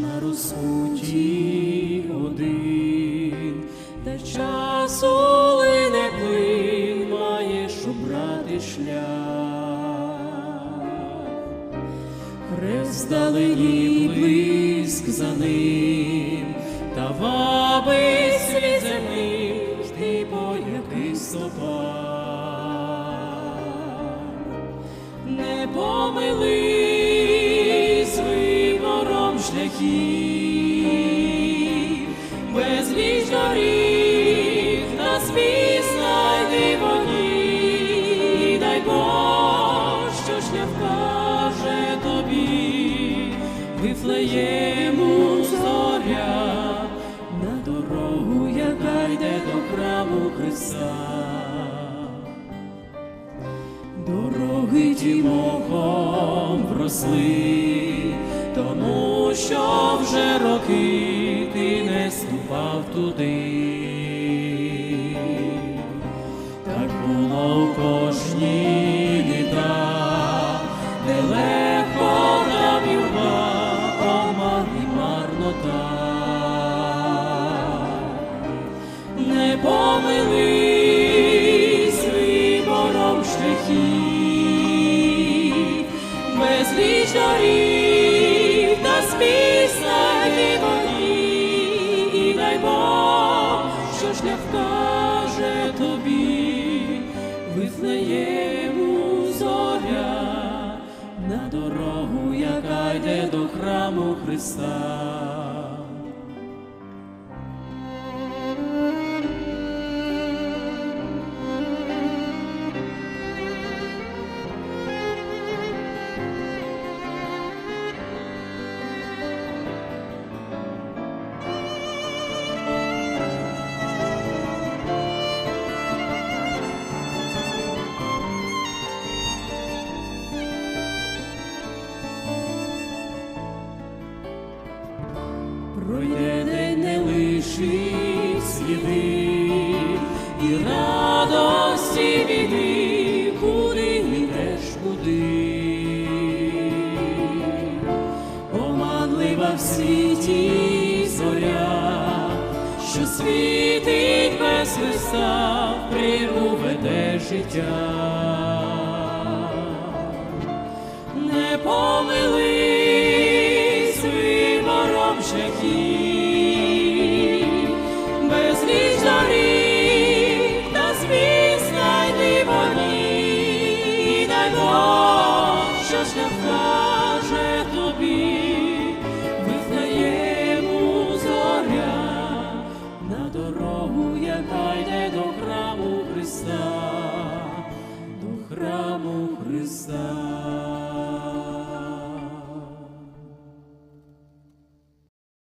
на розпуті один, та часу лине плин, маєш обрати шлях. Хрест далині блиск за ним, та вабить слід ним, йти по яких стопах. Шляхів, безліч доріг на знайди воді, дай Бог, що шлях тобі, вифлеєму зоря на дорогу, яка йде до храму Христа. Дороги ті мохом вросли, тому що вже роки ти не ступав туди. Так було в кожній літа, нелегко нам юрба, оман і марнота не помились вибором шляхів, безліч доріг вифлеєму зоря на дорогу, яка йде до храму Христа. Пройде не лишить сліди і радості біди, куди йдеш, куди. Оманлива в світі зоря, що світить без Христа, в прірву життя храму